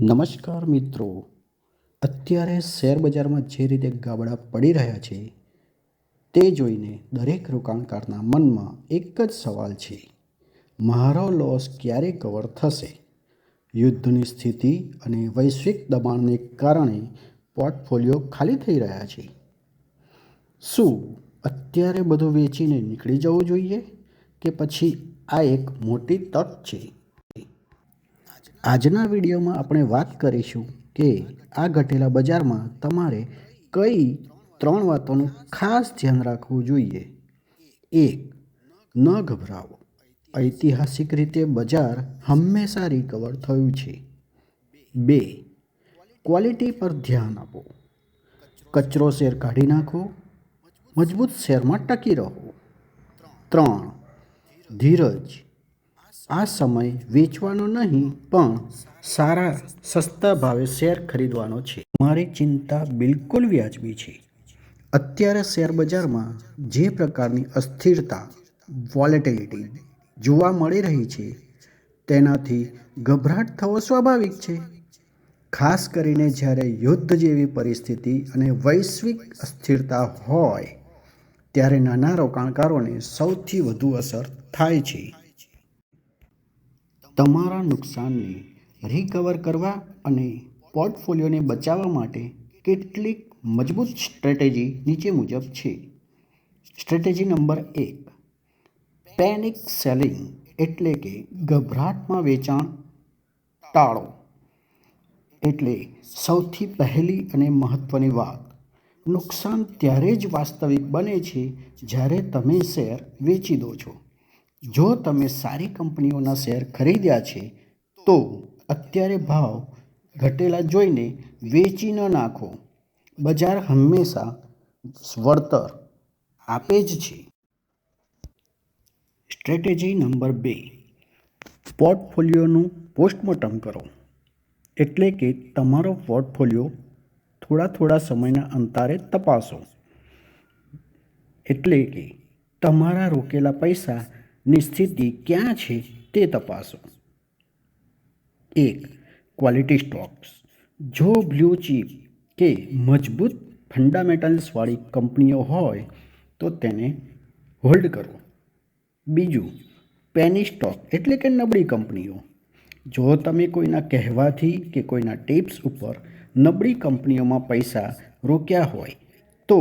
નમસ્કાર મિત્રો. અત્યારે શેર બજારમાં જે રીતે ગાબડા પડી રહ્યા છે, તે જોઈને દરેક રોકાણકારના મનમાં એક જ સવાલ છે, મારો લોસ ક્યારે કવર થશે? યુદ્ધની સ્થિતિ અને વૈશ્વિક દબાણને કારણે પોર્ટફોલિયો ખાલી થઈ રહ્યા છે. શું અત્યારે બધું વેચીને નીકળી જવું જોઈએ કે પછી આ એક મોટી તક છે? આજના વિડીયોમાં આપણે વાત કરીશું કે આ ઘટેલા બજારમાં તમારે કઈ ત્રણ વાતોનું ખાસ ધ્યાન રાખવું જોઈએ. એક, ન ગભરાવો. ઐતિહાસિક રીતે બજાર હંમેશા રિકવર થયું છે. બે ક્વોલિટી પર ધ્યાન આપો. કચરો શેર કાઢી નાખો. મજબૂત શેરમાં ટકી રહો. ત્રણ, ધીરજ આ સમય વેચવાનો નહીં, પણ સારા સસ્તા ભાવે શેર ખરીદવાનો છે. મારી ચિંતા બિલકુલ વ્યાજબી છે. અત્યારે શેર બજારમાં જે પ્રકારની અસ્થિરતા વોલેટિલિટી જોવા મળી રહી છે, તેનાથી ગભરાટ થવો સ્વાભાવિક છે. ખાસ કરીને જ્યારે યુદ્ધ જેવી પરિસ્થિતિ અને વૈશ્વિક અસ્થિરતા હોય, ત્યારે નાના રોકાણકારોને સૌથી વધુ અસર થાય છે. તમારા નુકસાનને રિકવર કરવા અને પોર્ટફોલિયોને બચાવવા માટે કેટલીક મજબૂત સ્ટ્રેટેજી નીચે મુજબ છે. સ્ટ્રેટેજી નંબર એક પેનિક સેલિંગ એટલે કે ગભરાટમાં વેચાણ ટાળો. એટલે સૌથી પહેલી અને મહત્ત્વની વાત, નુકસાન ત્યારે જ વાસ્તવિક બને છે જ્યારે તમે શેર વેચી દો છો. જો તમે સારી કંપનીઓના શેર ખરીદ્યા છે, તો અત્યારે ભાવ ઘટેલા જોઈને વેચી ન નાખો. બજાર હંમેશા વળતર આપે જ છે. સ્ટ્રેટેજી નંબર બે. પોર્ટફોલિયોનું પોસ્ટમોર્ટમ કરો. એટલે કે તમારો પોર્ટફોલિયો થોડા થોડા સમયના અંતરે તપાસો. એટલે કે તમારા રોકેલા પૈસાની સ્થિતિ ક્યાં છે તે તપાસો. એક ક્વોલિટી સ્ટોક્સ જો બ્લુ ચીપ કે મજબૂત ફંડામેન્ટલ્સવાળી કંપનીઓ હોય, તો તેને હોલ્ડ કરો. બીજું પેની સ્ટોક એટલે કે નબળી કંપનીઓ. જો તમે કોઈના કહેવાથી કે કોઈના ટિપ્સ ઉપર નબળી કંપનીઓમાં પૈસા રોક્યા હોય, તો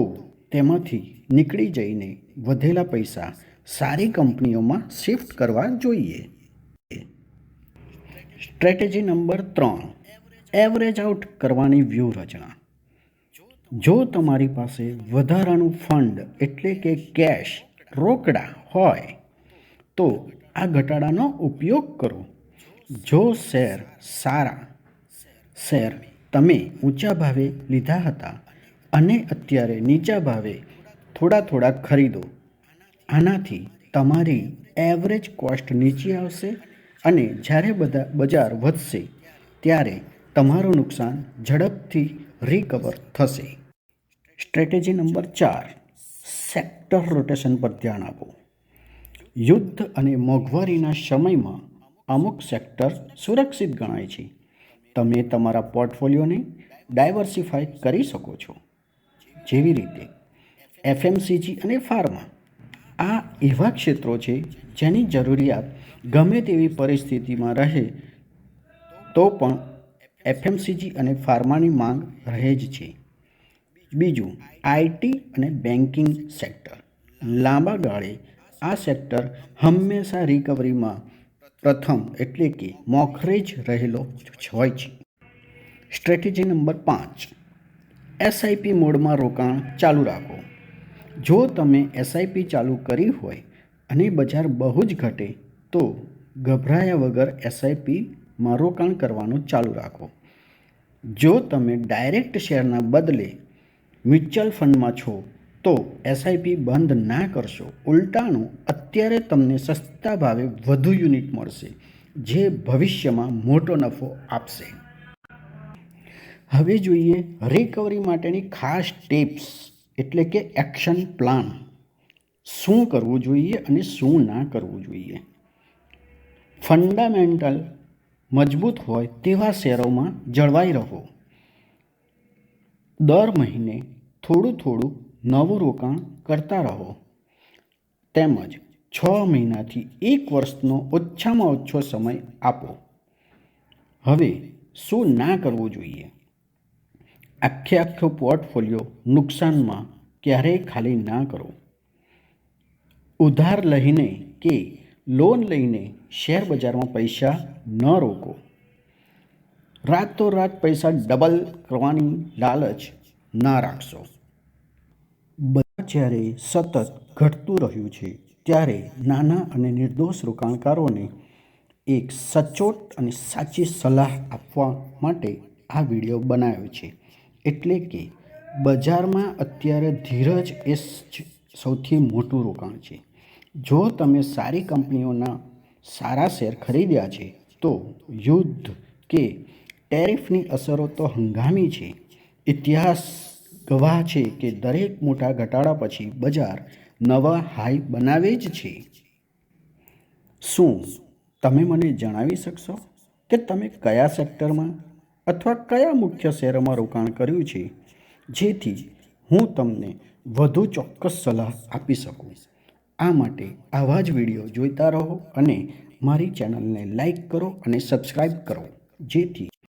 તેમાંથી નીકળી જઈને વધેલા પૈસા સારી કંપનીઓમાં શિફ્ટ કરવા જોઈએ. સ્ટ્રેટેજી નંબર ત્રણ. એવરેજ આઉટ કરવાની વ્યૂહરચના. જો તમારી પાસે વધારાનું ફંડ એટલે કે કેશ રોકડા હોય, તો આ ઘટાડાનો ઉપયોગ કરો. જો શેર સારા, શેર તમે ઊંચા ભાવે લીધા હતા અને અત્યારે નીચા ભાવે થોડા થોડા ખરીદો. આનાથી તમારી એવરેજ કોસ્ટ નીચે આવશે અને જ્યારે બધા બજાર વધશે, ત્યારે તમારું નુકસાન ઝડપથી રિકવર થશે. સ્ટ્રેટેજી નંબર ચાર સેક્ટર રોટેશન પર ધ્યાન આપો. યુદ્ધ અને મોંઘવારીના સમયમાં અમુક સેક્ટર સુરક્ષિત ગણાય છે. તમે તમારા પોર્ટફોલિયોને ડાયવર્સિફાય કરી શકો છો. જેવી રીતે એફએમસીજી અને ફાર્મા આ એવા ક્ષેત્રો છે જેની જરૂરિયાત ગમે તેવી પરિસ્થિતિમાં રહે, તો પણ એફએમસીજી અને ફાર્માની માંગ રહે જ છે. બીજું, આઈટી અને બેન્કિંગ સેક્ટર. લાંબા ગાળે આ સેક્ટર હંમેશા રિકવરીમાં પ્રથમ એટલે કે મોખરે જ રહેલો હોય છે. સ્ટ્રેટેજી નંબર પાંચ. એસઆઈપી મોડમાં રોકાણ ચાલુ રાખો. જો તમે એસઆઈપી ચાલુ કરી હોય અને બજાર બહુ જ ઘટે, તો ગભરાયા વગર એસઆઈપીમાં રોકાણ કરવાનું ચાલુ રાખો. જો તમે ડાયરેક્ટ શેરના બદલે મ્યુચ્યુઅલ ફંડમાં છો, તો એસઆઈપી બંધ ના કરશો. ઉલટાનું અત્યારે તમને સસ્તા ભાવે વધુ યુનિટ મળશે, જે ભવિષ્યમાં મોટો નફો આપશે. હવે જોઈએ રિકવરી માટેની ખાસ ટિપ્સ એટલે કે એક્શન પ્લાન. શું કરવું જોઈએ અને શું ના કરવું જોઈએ. ફંડામેન્ટલ મજબૂત હોય તેવા શેરોમાં જળવાઈ રહો. દર મહિને થોડું થોડું નવું રોકાણ કરતા રહો. તેમજ છ મહિનાથી એક વર્ષનો ઓછામાં ઓછો સમય આપો. હવે શું ના કરવું જોઈએ? આખે આખો પોર્ટફોલિયો નુકસાનમાં ક્યારેય ખાલી ના કરો. ઉધાર લઈને કે લોન લઈને શેર બજારમાં પૈસા ન રોકો. રાતોરાત પૈસા ડબલ કરવાની લાલચ ના રાખશો. બધા જ્યારે સતત ઘટતું રહ્યું છે, ત્યારે નાના અને નિર્દોષ રોકાણકારોને એક સચોટ અને સાચી સલાહ આપવા માટે આ વીડિયો બનાવ્યો છે. એટલે કે બજારમાં અત્યારે ધીરજ એ સૌથી મોટું રોકાણ છે. જો તમે સારી કંપનીઓના સારા શેર ખરીદ્યા છે, તો યુદ્ધ કે ટેરિફની અસરો તો હંગામી છે. ઇતિહાસ ગવાહ છે કે દરેક મોટા ઘટાડા પછી બજાર નવા હાઈ બનાવે જ છે. શું તમે મને જણાવી શકશો કે તમે કયા સેક્ટરમાં અથવા કયા મુખ્ય શહેરમાં રોકાણ કર્યું છે, જેથી હું તમને વધુ ચોક્કસ સલાહ આપી શકું. આ માટે આવા જ વીડિયો જોઈતા રહો અને મારી ચેનલને લાઈક કરો અને સબસ્ક્રાઈબ કરો, જેથી